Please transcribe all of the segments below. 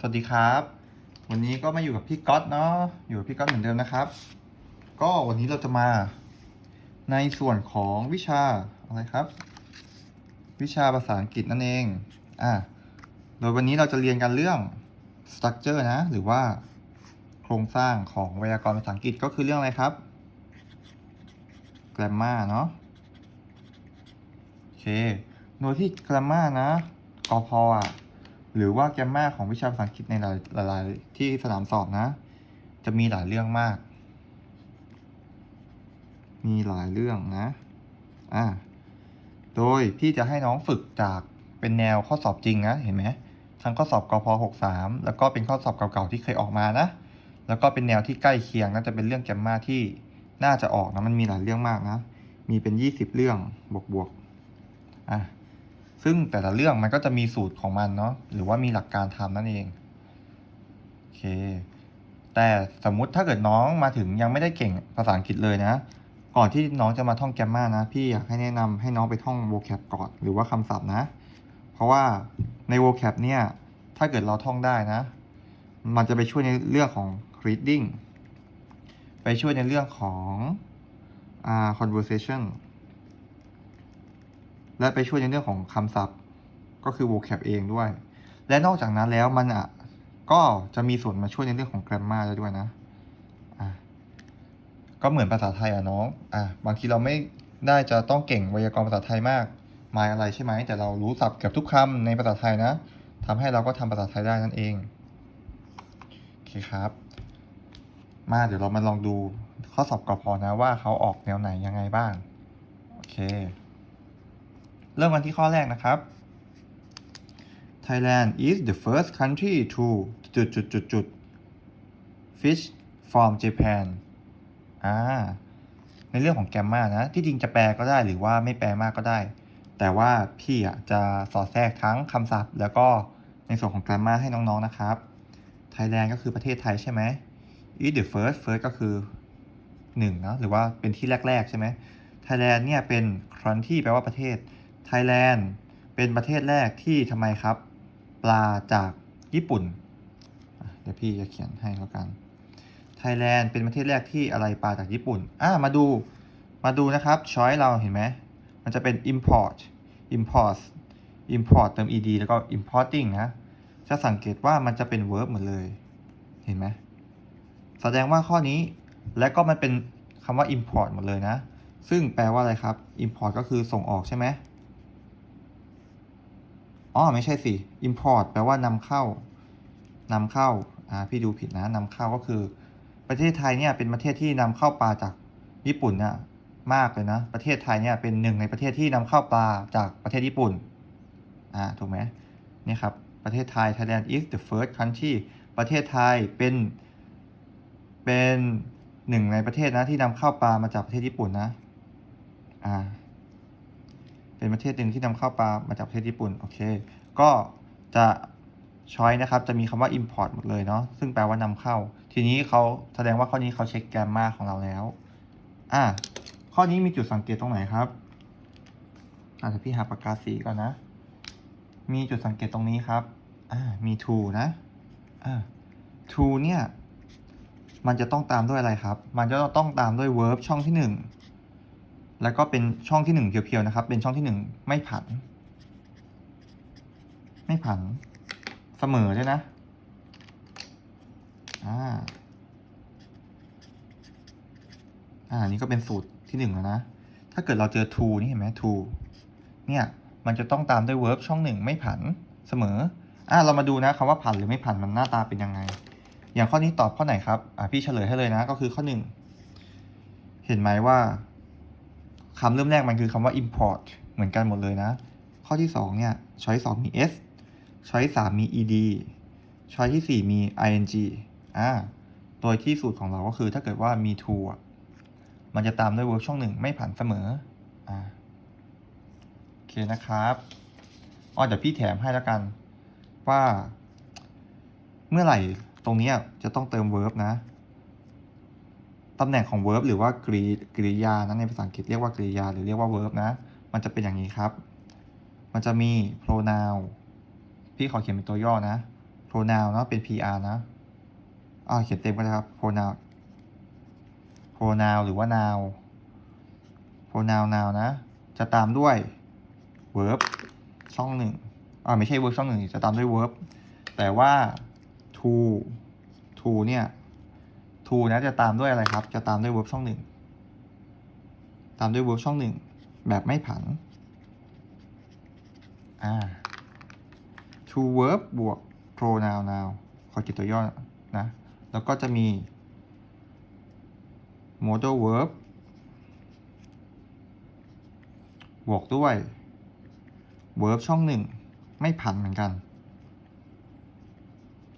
สวัสดีครับ วันนี้ก็มาอยู่กับพี่ก๊อตเนาะอยู่กับพี่ก๊อตเหมือนเดิมนะครับ ก็วันนี้เราจะมาในส่วนของวิชาอะไรครับ วิชาภาษาอังกฤษนั่นเองอะโดยวันนี้เราจะเรียนกันเรื่อง structure นะ หรือว่าโครงสร้างของไวยากรณ์ภาษาอังกฤษก็คือเรื่องอะไรครับ grammar เนาะโอเคโดยที่ grammar นะกพออะ หรือว่า grammar ของวิชาภาษาอังกฤษในหลายหลายๆที่สนามสอบนะ จะมีหลายเรื่องมาก มีหลายเรื่องนะอ่าโดยพี่จะให้น้องฝึกจากเป็นแนวข้อสอบจริงนะเห็นไหมทั้งข้อสอบกพ63 แล้วก็เป็นข้อสอบเก่าๆที่เคยออกมานะแล้วก็เป็นแนวที่ใกล้เคียงน่าจะเป็นเรื่องแกมมาที่น่าจะออกนะมันมีหลายเรื่องมากนะ มีเป็น 20 เรื่องบวกๆอะ ซึ่งแต่ละเรื่องมันก็จะมีสูตรของมันเนาะหรือว่ามีหลักการทำนั่นเองโอเค แต่สมมุติถ้าเกิดน้องมาถึงยังไม่ได้เก่งภาษาอังกฤษเลยนะ ก่อนที่น้องจะมาท่องแกมมานะ พี่อยากให้แนะนำให้น้องไปท่อง vocab ก่อนหรือว่าคำศัพท์นะ เพราะว่าใน vocab เนี่ย ถ้าเกิดเราท่องได้นะ มันจะไปช่วยในเรื่องของ reading ไปช่วยในเรื่องของอ่า conversation และไปช่วยในเรื่องของคำศัพท์ ก็คือ vocab เองด้วย และนอกจากนั้นแล้วมันอะก็จะมีส่วนมาช่วยในเรื่องของ grammar ได้ด้วยนะอะก็เหมือนภาษาไทยอะน้องอะบางทีเราไม่ได้จะต้องเก่งไวยากรณ์ภาษาไทยมากหมายอะไรใช่ไหมแต่เรารู้ศัพท์เกือบทุกคำในภาษาไทยนะทำให้เราก็ทำภาษาไทยได้นั่นเองโอเคครับมาเดี๋ยวเรามาลองดูข้อสอบกพนะว่าเขาออกแนวไหนยังไงบ้าง โอเค เริ่มกันที่ข้อแรกนะครับ Thailand is the first country to จุดจุดจุดจุด fish from Japan อ่า ในเรื่องของแกมมานะ ที่จริงจะแปลก็ได้หรือว่าไม่แปลมากก็ได้ แต่ว่าพี่อะจะสอดแทรกทั้งคำศัพท์ แล้วก็ในส่วนของ grammar ให้น้องๆนะครับ Thailand ก็คือประเทศไทยใช่ไหม is the first first ก็คือหนึ่งเนอะหรือว่าเป็นที่แรก ๆ ใช่ไหม Thailand เนี่ยเป็น country แปลว่าประเทศ Thailand เป็นประเทศแรกที่ทำไมครับ ปลาจากญี่ปุ่น เดี๋ยวพี่จะเขียนให้แล้วกัน Thailand เป็นประเทศแรกที่อะไรปลาจากญี่ปุ่นอะมาดูมาดูนะครับช้อยเราเห็นไหมมันจะเป็น import import import เติม ed แล้วก็ importing นะ จะสังเกตว่ามันจะเป็น verb หมดเลย เห็นไหมแสดงว่าข้อนี้และก็มันเป็นคำว่า import หมดเลยนะ ซึ่งแปลว่าอะไรครับ import ก็คือส่งออกใช่ไหม อ๋อไม่ใช่สิ import แปลว่านำเข้านำเข้าอ่าพี่ดูผิดนะนำเข้าก็คือ ประเทศไทยเนี่ยเป็นประเทศที่นำเข้าปลาจากญี่ปุ่นเนี่ยมากเลยนะ ประเทศไทยเนี่ยเป็นหนึ่งในประเทศที่นำเข้าปลาจากประเทศญี่ปุ่นอ่าถูกไหมนี่ครับประเทศไทย Thailand is the first country ประเทศไทยเป็นเป็นหนึ่งในประเทศนะที่นำเข้าปลามาจากประเทศญี่ปุ่นนะอ่า เป็นประเทศหนึ่งที่นำเข้าปลามาจากประเทศญี่ปุ่นโอเค ก็จะช้อยนะครับจะมีคำว่า import หมดเลยเนาะซึ่งแปลว่านำเข้า ทีนี้เขาแสดงว่าข้อนี้เขาเช็คแกรมมาของเราแล้ว อ่า ข้อนี้มีจุดสังเกตตรงไหนครับอาจจะพี่หาปากกาสีก่อนนะ มีจุดสังเกตตรงนี้ครับ อ่า มี to นะ อ่า to เนี่ย มันจะต้องตามด้วยอะไรครับ มันจะต้องตามด้วย verb ช่องที่หนึ่ง แล้วก็เป็นช่องที่หนึ่งเพียวๆนะครับ เป็นช่องที่หนึ่งไม่ผัน ไม่ผัน เสมอด้วยนะ อ่า อ่า นี่ก็เป็นสูตรที่หนึ่งแล้วนะ ถ้าเกิดเราเจอ to นี่เห็นไหม to เนี่ย มันจะต้องตามด้วย verb ช่องหนึ่งไม่ผันเสมอ อ่า เรามาดูนะคำว่าผันหรือไม่ผันมันหน้าตาเป็นยังไง อย่างข้อนี้ตอบข้อไหนครับ อ่าพี่เฉลยให้เลยนะ ก็คือข้อหนึ่ง เห็นไหมว่า คำเริ่มแรกมันคือคำว่า import เหมือนกันหมดเลยนะ ข้อที่สองเนี่ย ช้อยสองมี s ช้อยสามมี ed ช้อยที่สี่มี ing อ่า โดยที่สูตรของเราก็คือถ้าเกิดว่ามี to อะมันจะตามด้วย verb ช่องหนึ่งไม่ผันเสมอ อ่า โอเคนะครับอ๋อเดี๋ยวพี่แถมให้แล้วกัน ว่า เมื่อไหร่ตรงนี้จะต้องเติม verb นะ ตำแหน่งของ verb หรือว่ากริกริยานะในภาษาอังกฤษเรียกว่ากริยา หรือเรียกว่า verb นะ มันจะเป็นอย่างนี้ครับ มันจะมี pronoun พี่ขอเขียนเป็นตัวย่อนะ pronoun pronoun เนาะเป็น PR นะอ่าเขียนเต็มก็ได้ครับ pronoun pronoun หรือว่า noun pronoun noun นะ จะตามด้วย verb ช่องหนึ่งอ่าไม่ใช่ verb ช่องหนึ่งจะตามด้วย verb แต่ว่า to to เนี่ย to นะจะตามด้วยอะไรครับ จะตามด้วย verb ช่องหนึ่งตามด้วย verb ช่องหนึ่งแบบไม่ผันอ่า to verb บวก pronoun noun ขอเขียนตัวย่อนะ แล้วก็จะมี modal verb บวกด้วย verb ช่องหนึ่งไม่ผันเหมือนกัน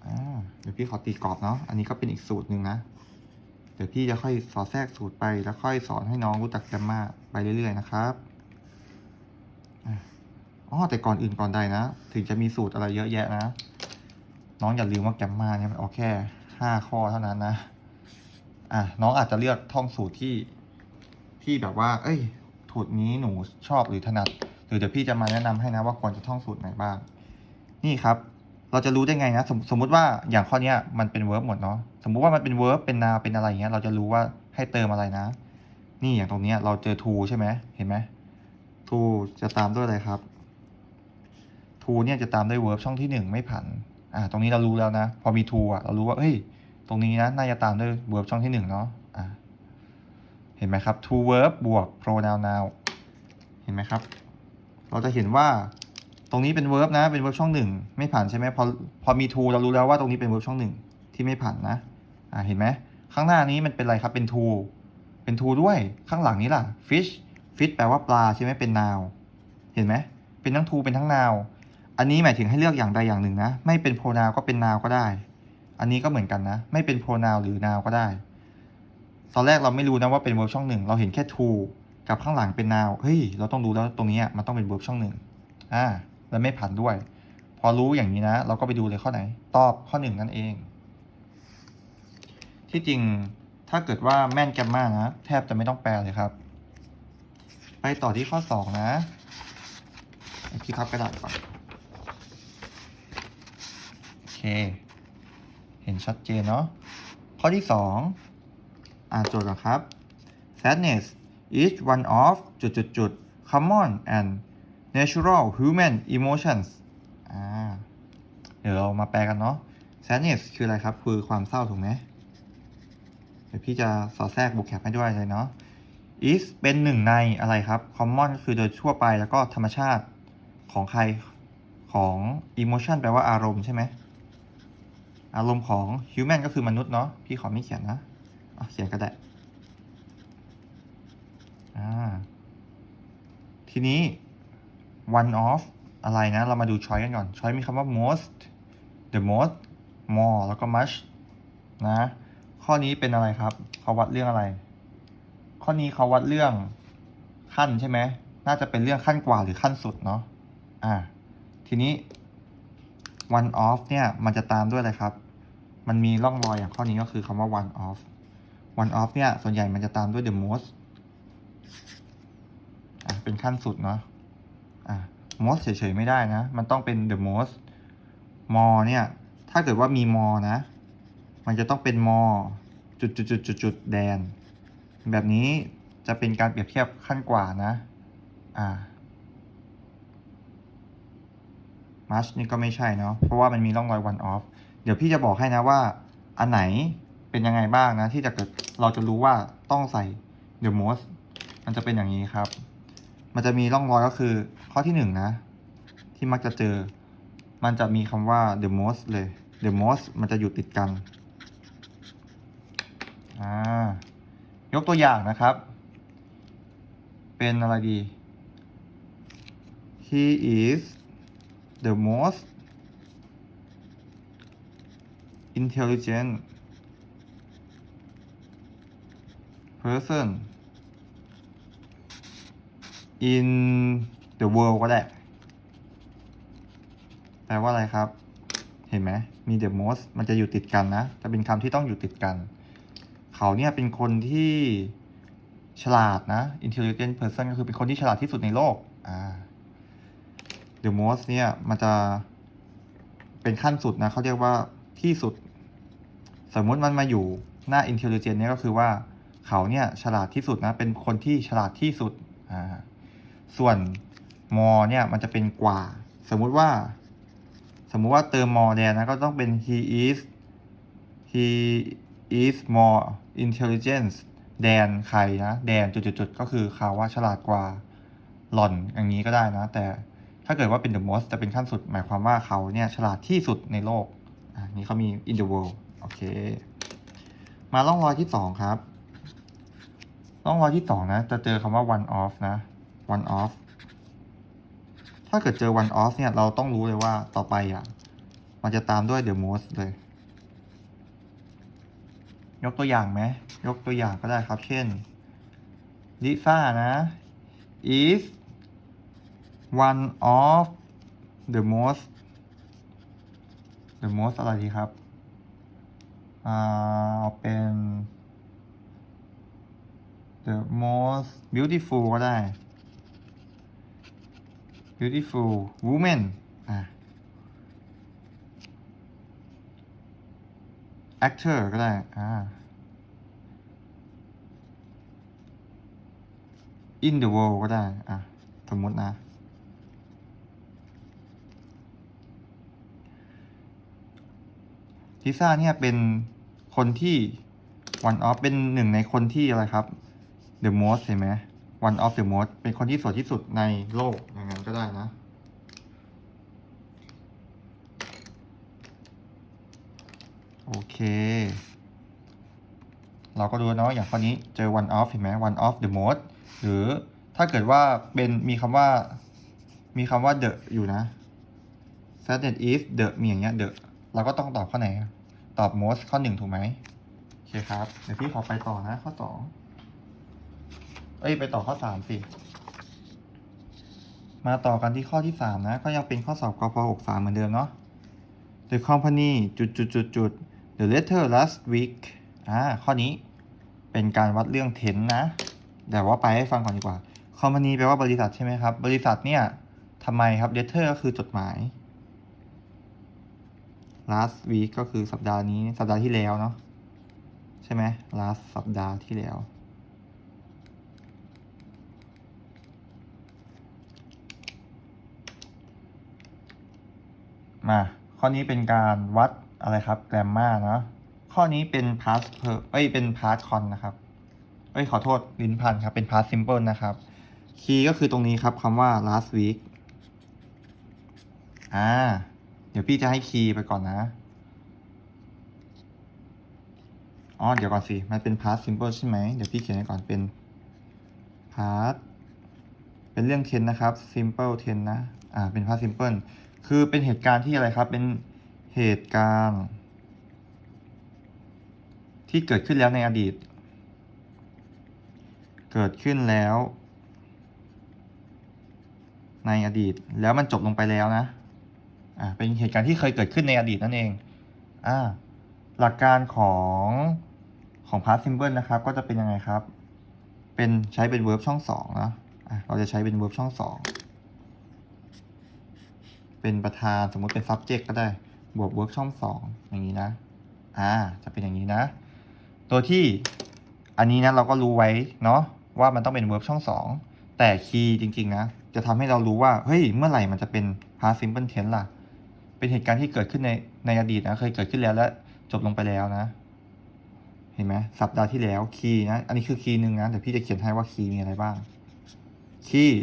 อ่าเดี๋ยวพี่ขอตีกรอบเนาะ อันนี้ก็เป็นอีกสูตรหนึ่งนะ ดี๋ยวพี่จะค่อยสอดแทรกสูตรไป แล้วค่อยสอนให้น้องรู้จักแกมมาไปเรื่อยๆนะครับอ๋อแต่ก่อนอื่นก่อนใดนะ ถึงจะมีสูตรอะไรเยอะแยะนะ น้องอย่าลืมว่าแกมมาเนี่ยมันออกแค่ห้าข้อเท่านั้นนะ อะน้องอาจจะเลือกท่องสูตรที่ที่แบบว่า เอ้ยสูตรนี้หนูชอบหรือถนัดหรือเดี๋ยวพี่จะมาแนะนำให้นะว่าควรจะท่องสูตรไหนบ้าง นี่ครับ เราจะรู้ได้ไงนะสมสมมติว่าอย่างข้อนี้มันเป็นเวิร์บหมดเนาะสมมุติว่ามันเป็นเวิร์บเป็นนาเป็นอะไรอย่างเงี้ยเราจะรู้ว่าให้เติมอะไรนะ นี่อย่างตรงนี้เราเจอ to ใช่ไหมเห็นไหม to จะตามด้วยอะไรครับ to เนี่ยจะตามด้วย verb ช่องที่หนึ่งไม่ผันอ่าตรงนี้เรารู้แล้วนะ พอมี to อะเรารู้ว่าเฮ้ยตรงนี้นะน่าจะตามด้วย verb ช่องที่หนึ่งเนาะอ่าเห็นไหมครับ to verb บวก pronoun noun เห็นไหมครับ เราจะเห็นว่า ตรงนี้เป็น verb นะ เป็น verb ช่องหนึ่งไม่ผ่านใช่ไหมพอพอมี to เรารู้แล้วว่าตรงนี้เป็น verb ช่องหนึ่งที่ไม่ผ่านนะอ่าเห็นไหมข้างหน้านี้มันเป็นอะไรครับเป็น to เป็น to ด้วยข้างหลังนี้ล่ะ fish fish แปลว่าปลาใช่ไหมเป็น noun เห็นไหมเป็นทั้ง to เป็นทั้ง noun อันนี้หมายถึงให้เลือกอย่างใดอย่างหนึ่งนะ ไม่เป็น pronoun ก็เป็น noun ก็ได้ อันนี้ก็เหมือนกันนะ ไม่เป็น pronoun หรือ noun ก็ได้ตอนแรกเราไม่รู้นะว่าเป็น verb ช่องหนึ่งเราเห็นแค่ to กับข้างหลังเป็น noun เฮ้ยเราต้องรู้แล้วตรงนี้มันต้องเป็น verb ช่องหนึ่งอ่า แล้วไม่ผันด้วย พอรู้อย่างนี้นะ เราก็ไปดูเลยข้อไหน ตอบข้อหนึ่งนั่นเอง ที่จริงถ้าเกิดว่าแม่นแกมมานะ แทบจะไม่ต้องแปลเลยครับ ไปต่อที่ข้อสองนะพี่พับกระดาษก่อนโอเค เห็นชัดเจนเนาะข้อที่สองอ่านโจทย์ก่อนครับ sadness is one of จุดจุดจุด common and natural human emotions อ่าเดี๋ยวเรามาแปลกันเนาะ sadness คืออะไรครับ คือความเศร้าถูกไหมเดี๋ยวพี่จะสอดแทรกบุกแคปให้ด้วยเลยเนาะ is เป็นหนึ่งในอะไรครับ common ก็คือโดยทั่วไปแล้วก็ธรรมชาติของใครของ emotion แปลว่าอารมณ์ใช่ไหม อารมณ์ของ human ก็คือมนุษย์เนาะ พี่ขอไม่เขียนนะะเขียนก็ได้อ่าทีนี้ one of อะไรนะ เรามาดู choice กันก่อน choice มีคำว่า most the most more แล้วก็ much นะ ข้อนี้เป็นอะไรครับ เขาวัดเรื่องอะไร ข้อนี้เขาวัดเรื่องขั้นใช่ไหม น่าจะเป็นเรื่องขั้นกว่าหรือขั้นสุดเนาะ อ่า ทีนี้ one off เนี่ย มันจะตามด้วยอะไรครับ มันมีร่องรอยอย่างข้อนี้ก็คือคำว่า one off one off เนี่ย ส่วนใหญ่มันจะตามด้วย the most อะเป็นขั้นสุดเนาะ most เฉยๆไม่ได้นะ มันต้องเป็น the most more เนี่ย ถ้าเกิดว่ามี more นะ มันจะต้องเป็น more จุดจุดจุดจุดจุดแดน แบบนี้จะเป็นการเปรียบเทียบขั้นกว่านะ อ่า much นี่ก็ไม่ใช่เนาะ เพราะว่ามันมีร่องรอย one off เดี๋ยวพี่จะบอกให้นะว่า อันไหนเป็นยังไงบ้างนะ ที่จะเกิดเราจะรู้ว่าต้องใส่ the most มันจะเป็นอย่างนี้ครับ มันจะมีร่องรอยก็คือข้อที่หนึ่งนะ ที่มักจะเจอ มันจะมีคำว่า the most เลย the most มันจะอยู่ติดกันอ่ายกตัวอย่างนะครับ เป็นอะไรดี he is the most intelligent person in the world ก็ได้ แปลว่าอะไรครับ เห็นไหมมี the most มันจะอยู่ติดกันนะ จะเป็นคำที่ต้องอยู่ติดกัน เขาเนี่ยเป็นคนที่ฉลาดนะ intelligent person ก็คือเป็นคนที่ฉลาดที่สุดในโลกอ่า the most เนี่ยมันจะเป็นขั้นสุดนะเขาเรียกว่าที่สุด สมมุติมันมาอยู่หน้า intelligent เนี่ยก็คือว่าเขาเนี่ยฉลาดที่สุดนะ เป็นคนที่ฉลาดที่สุดอ่า ส่วน more เนี่ยมันจะเป็นกว่า สมมุติว่า สมมุติว่าเติม more แดนนะก็ต้องเป็น he is he is more intelligent แดนใครนะ แดนจุดๆก็คือเขาว่าฉลาดกว่าหล่อนอย่างนี้ก็ได้นะ แต่ถ้าเกิดว่าเป็น the most จะเป็นขั้นสุด หมายความว่าเขาเนี่ยฉลาดที่สุดในโลกอ่านี่เขามี in the world โอเค มาล่องรอยที่สองครับร่องรอยที่สองนะ จะเจอคำว่า one off นะ one off ถ้าเกิดเจอ one off เนี่ย เราต้องรู้เลยว่าต่อไปอะ มันจะตามด้วย the most เลย ยกตัวอย่างไหม ยกตัวอย่างก็ได้ครับ เช่นลิซ่านะ is one of the most the most อะไรดีครับอ่าเอาเป็น the most beautiful ก็ได้ beautiful woman อะ actor ก็ได้อ่า in the world ก็ได้อะสมมตินะ ลิซ่าเนี่ยเป็นคนที่ one of เป็นหนึ่งในคนที่อะไรครับ the most เห็นไหม one of the most เป็นคนที่สวยที่สุดในโลก อย่างนั้นก็ได้นะ โอเค เราก็ดูเนาะอย่างข้อนี้เจอ one of เห็นไหม one of the most หรือถ้าเกิดว่าเป็นมีคำว่ามีคำว่า the อยู่นะ that is the มีอย่างเงี้ย the เราก็ต้องตอบข้อไหน ตอบ most ข้อหนึ่งถูกไหมโอเคครับ เดี๋ยวพี่ขอไปต่อนะข้อสองเอ้ย ไปต่อข้อสามสิ มาต่อกันที่ข้อที่สามนะ ก็ยังเป็นข้อสอบกพหกสาเหมือนเดิมเนาะ The company จุดจุดจุดจุด the letter last week อ่าข้อนี้เป็นการวัดเรื่องเทนนะ แต่ว่าไปให้ฟังก่อนดีกว่า company แปลว่าบริษัทใช่ไหมครับ บริษัทเนี่ยทำไมครับ letter ก็คือจดหมาย last week ก็คือสัปดาห์นี้สัปดาห์ที่แล้วเนาะใช่ไหม last สัปดาห์ที่แล้ว มาข้อนี้เป็นการวัดอะไรครับ grammar เนาะข้อนี้เป็น past per เอ้ยเป็น past con นะครับเอ้ยขอโทษลิ้นพันครับเป็น past simple นะครับ key ก็คือตรงนี้ครับคำว่า last week อ่า เดี๋ยวพี่จะให้คีย์ไปก่อนนะ อ๋อ เดี๋ยวก่อนสิ มันเป็น past simple ใช่ไหม เดี๋ยวพี่เขียนให้ก่อนเป็น past เป็นเรื่อง tense นะครับ simple tense นะ อ่า เป็น past simple คือเป็นเหตุการณ์ที่อะไรครับ เป็นเหตุการณ์ ที่เกิดขึ้นแล้วในอดีต เกิดขึ้นแล้ว ในอดีต แล้วมันจบลงไปแล้วนะ อ่า เป็นเหตุการณ์ที่เคยเกิดขึ้นในอดีตนั่นเอง อ่า หลักการของของ past simple นะครับ ก็จะเป็นยังไงครับ เป็นใช้เป็น verb ช่องสองนะ อะเราจะใช้เป็น verb ช่องสอง เป็นประธานสมมติเป็น subject ก็ได้บวก verb ช่องสองอย่างนี้นะอ่าจะเป็นอย่างนี้นะโดยที่อันนี้นะเราก็รู้ไว้เนาะว่ามันต้องเป็น verb ช่องสองแต่คีย์จริงๆนะจะทำให้เรารู้ว่าเฮ้ยเมื่อไหร่มันจะเป็น past simple tense ล่ะ เป็นเหตุการณ์ที่เกิดขึ้นในในอดีตนะเคยเกิดขึ้นแล้วและจบลงไปแล้วนะ เห็นไหมสัปดาห์ที่แล้วคีย์นะ อันนี้คือคีย์หนึ่งนะเดี๋ยวพี่จะเขียนให้ว่าคีย์มีอะไรบ้างคีย์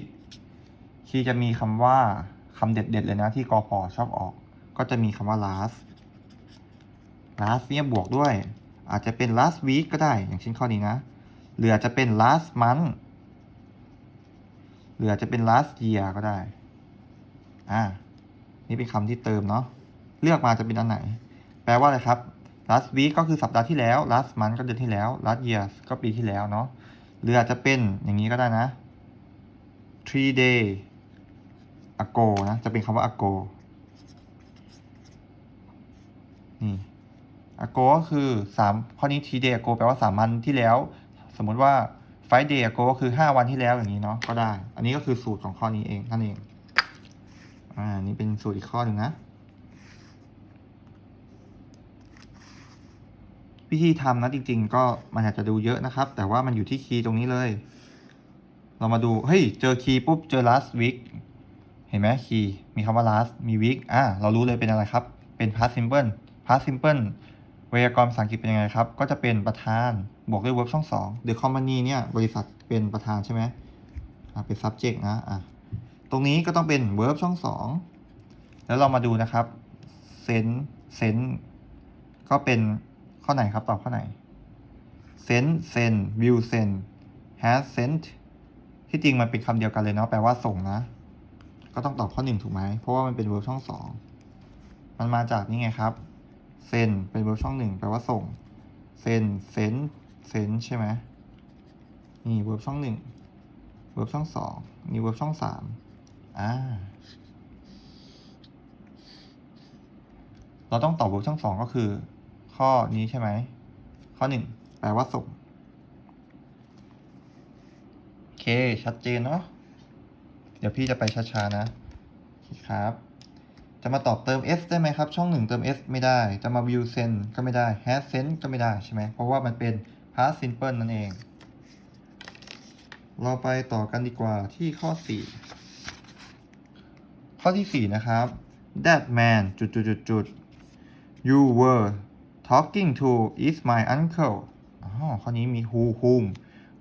คีย์จะมีคำว่า คำเด็ดๆเลยนะที่กอพอชอบออก ก็จะมีคำว่า last last เนี่ยบวกด้วย อาจจะเป็น last week ก็ได้ อย่างเช่นข้อนี้นะ หรืออาจจะเป็น last month หรืออาจจะเป็น last year ก็ได้ อ่า นี่เป็นคำที่เติมเนาะ เลือกมาจะเป็นอันไหน แปลว่าอะไรครับ last week ก็คือสัปดาห์ที่แล้ว last month ก็เดือนที่แล้ว last year ก็ปีที่แล้วเนาะ หรืออาจจะเป็นอย่างนี้ก็ได้นะ three day อโกนะ จะเป็นคำว่าอโก นี่อโกก็คือสามข้อนี้ทีเดย์อโกแปลว่าสามวันที่แล้ว สมมุติว่าไฟเดย์อโกก็คือห้าวันที่แล้วอย่างนี้เนาะก็ได้ อันนี้ก็คือสูตรของข้อนี้เองนั่นเอง อ่า นี่เป็นสูตรอีกข้อหนึ่งนะ วิธีทำนะจริง ๆ ก็มันอาจจะดูเยอะนะครับ แต่ว่ามันอยู่ที่คีย์ตรงนี้เลย เรามาดู เฮ้ย เจอคีย์ปุ๊บ เจอ last week ห็นไหมคีย์มีคำว่า last มี week อะเรารู้เลยเป็นอะไรครับ เป็น past simple past simple ไวยากรณ์ภาษาอังกฤษเป็นยังไงครับ ก็จะเป็นประธานบวกด้วย verb ช่องสอง the company เนี่ยบริษัทเป็นประธานใช่ไหมอะเป็น subject นะอะตรงนี้ก็ต้องเป็น verb ช่องสองแล้วเรามาดูนะครับ send send ก็เป็นข้อไหนครับตอบข้อไหน send send will send has sent ที่จริงมันเป็นคำเดียวกันเลยเนาะแปลว่าส่งนะ ก็ต้องตอบข้อหนึ่งถูกไหม เพราะว่ามันเป็น verb ช่องสองมันมาจากนี่ไงครับ send เป็น verb ช่องหนึ่งแปลว่าส่ง send send send ใช่ไหมนี่ verb ช่องหนึ่ง verb ช่องสองมี verb ช่องสามอ่า เราต้องตอบ verb ช่องสองก็คือ ข้อนี้ใช่ไหม ข้อหนึ่งแปลว่าส่ง โอเค ชัดเจนเนาะ เดี๋ยวพี่จะไปช้าๆ นะครับ จะมาตอบเติม s ได้ไหมครับ ช่องหนึ่งเติม s ไม่ได้ จะมา view send ก็ไม่ได้ has sent ก็ไม่ได้ใช่ไหม เพราะว่ามันเป็น past simple นั่นเอง เราไปต่อกันดีกว่าที่ข้อ 4 ข้อที่ 4 นะครับ that man จุดจุดจุดจุด you were talking to is my uncle อ๋อข้อนี้มี who whom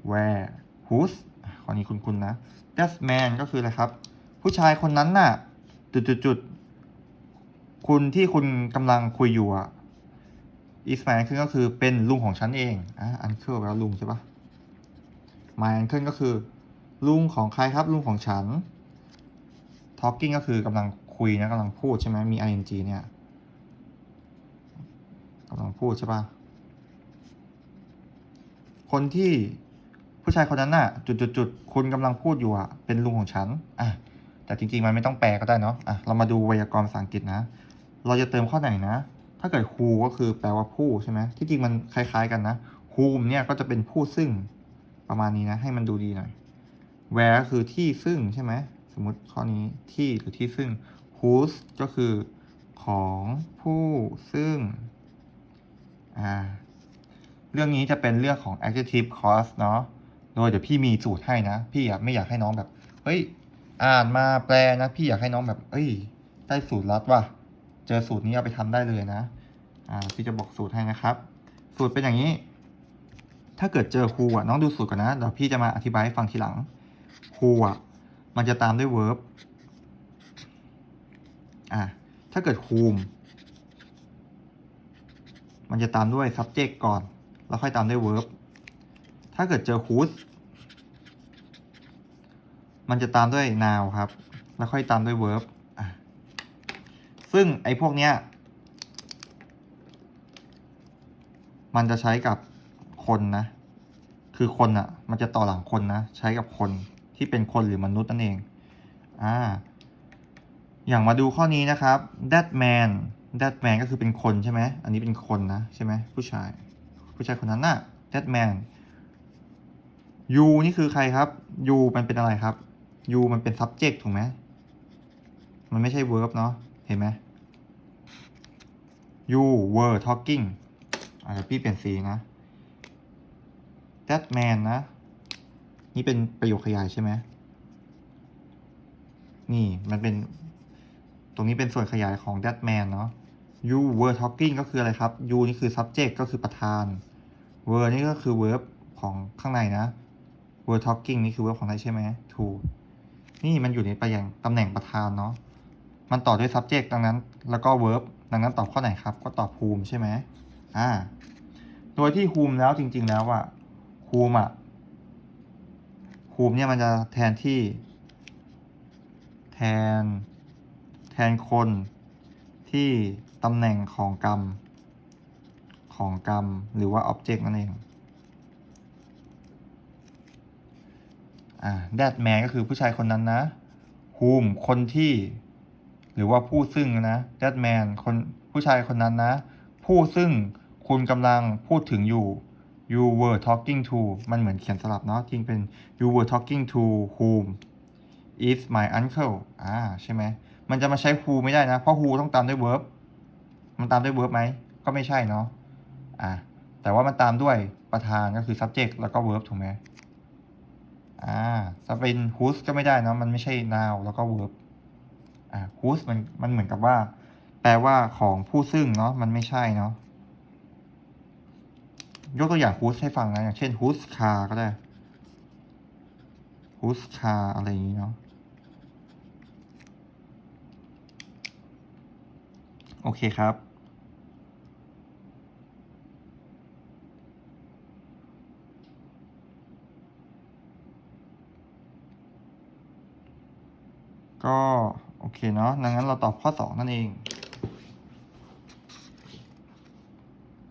where whose ข้อนี้คุณคุณนะ that man ก็คืออะไรครับ ผู้ชายคนนั้นน่ะ จุดจุดจุดคุณที่คุณกำลังคุยอยู่อะ is my uncle ก็คือเป็นลุงของฉันเองอะ uncle แปลว่าลุงใช่ปะ my uncle ก็คือ ลุงของใครครับ ลุงของฉัน talking ก็คือกำลังคุยนะกำลังพูดใช่ไหมมี ing เนี่ยกำลังพูดใช่ปะคนที่ ผู้ชายคนนั้นน่ะ จุดจุดจุดคุณกำลังพูดอยู่อะเป็นลุงของฉันอะแต่จริงๆมันไม่ต้องแปลก็ได้เนาะอะเรามาดูไวยากรณ์ภาษาอังกฤษนะ เราจะเติมข้อไหนนะ ถ้าเกิด who ก็คือแปลว่าผู้ใช่ไหมที่จริงมันคล้ายๆกันนะ whom เนี่ยก็จะเป็นผู้ซึ่งประมาณนี้นะ ให้มันดูดีหน่อย where คือที่ซึ่งใช่ไหมสมมติข้อนี้ที่หรือที่ซึ่ง whose ก็คือของผู้ซึ่งอ่าเรื่องนี้จะเป็นเรื่องของ adjective clause เนาะ โดยเดี๋ยวพี่มีสูตรให้นะ พี่อยากไม่อยากให้น้องแบบ เฮ้ย อ่านมาแปลนะ พี่อยากให้น้องแบบ เอ้ย ได้สูตรลัดว่ะ เจอสูตรนี้เอาไปทำได้เลยนะ อ่า พี่จะบอกสูตรให้นะครับ สูตรเป็นอย่างนี้ ถ้าเกิดเจอ who อะน้องดูสูตรก่อนนะ เดี๋ยวพี่จะมาอธิบายให้ฟังทีหลัง who อะมันจะตามด้วย verb อ่าถ้าเกิด whom มันจะตามด้วย subject ก่อน แล้วค่อยตามด้วย verb ถ้าเกิดเจอ Who's มันจะตามด้วย noun ครับ แล้วค่อยตามด้วย verb อะซึ่งไอ้พวกเนี้ย มันจะใช้กับคนนะ คือคนอะ่ะ มันจะต่อหลังคนนะ ใช้กับคนที่เป็นคนหรือมนุษย์นั่นเอง อ่า อย่างมาดูข้อนี้นะครับ that man that man ก็คือเป็นคนใช่ไหม อันนี้เป็นคนนะ ใช่ไหมผู้ชาย ผู้ชายคนนั้นน่ะ that man you นี่คือใครครับ you มันเป็นอะไรครับ you มันเป็น subject ถูกไหมมันไม่ใช่ verb เนาะเห็นไหม you were talking อะเดี๋ยวพี่เปลี่ยนสีนะ that man นะ นี่เป็นประโยคขยายใช่ไหมนี่มันเป็น ตรงนี้เป็นส่วนขยายของ that man เนาะ you were talking ก็คืออะไรครับ you นี่คือ subject ก็คือประธาน were นี่ก็คือ verb ของข้างในนะ were talking นี่คือ verb ของไทยใช่ไหมถูกนี่มันอยู่ในประยังตำแหน่งประธานเนาะมันต่อด้วย subject ดังนั้น แล้วก็ verb ดังนั้นตอบข้อไหนครับ ก็ตอบ whom ใช่ไหมอ่าโดยที่ whom แล้วจริง ๆ แล้วอะ whom อะ whom เนี่ยมันจะแทนที่ แทน แทนคนที่ตำแหน่งของกรรม ของกรรมหรือว่า object นั่นเอง อ่า that man ก็คือผู้ชายคนนั้นนะ whom คนที่ หรือว่าผู้ซึ่งนะ that man คนผู้ชายคนนั้นนะ ผู้ซึ่งคุณกำลังพูดถึงอยู่ you were talking to มันเหมือนเขียนสลับเนาะจริงเป็น you were talking to whom is my uncle อ่าใช่ไหม มันจะมาใช้ who ไม่ได้นะ เพราะ who ต้องตามด้วย verb มันตามด้วย verb ไหม ก็ไม่ใช่เนาะ อ่าแต่ว่ามันตามด้วยประธานก็คือ subject แล้วก็ verb ถูกไหม อ่าถ้าเป็น whose ก็ไม่ได้เนะมันไม่ใช่ noun แล้วก็ verb อ่า whose มันมันเหมือนกับว่า แปลว่าของผู้ซึ่งเนาะมันไม่ใช่เนาะยกตัวอย่าง whose ให้ฟังนะอย่างเช่น whose car ก็ได้ whose car อะไรอย่างนี้เนาะโอเคครับ ก็โอเคเนาะดังนั้นเราตอบข้อ 2 นั่นเอง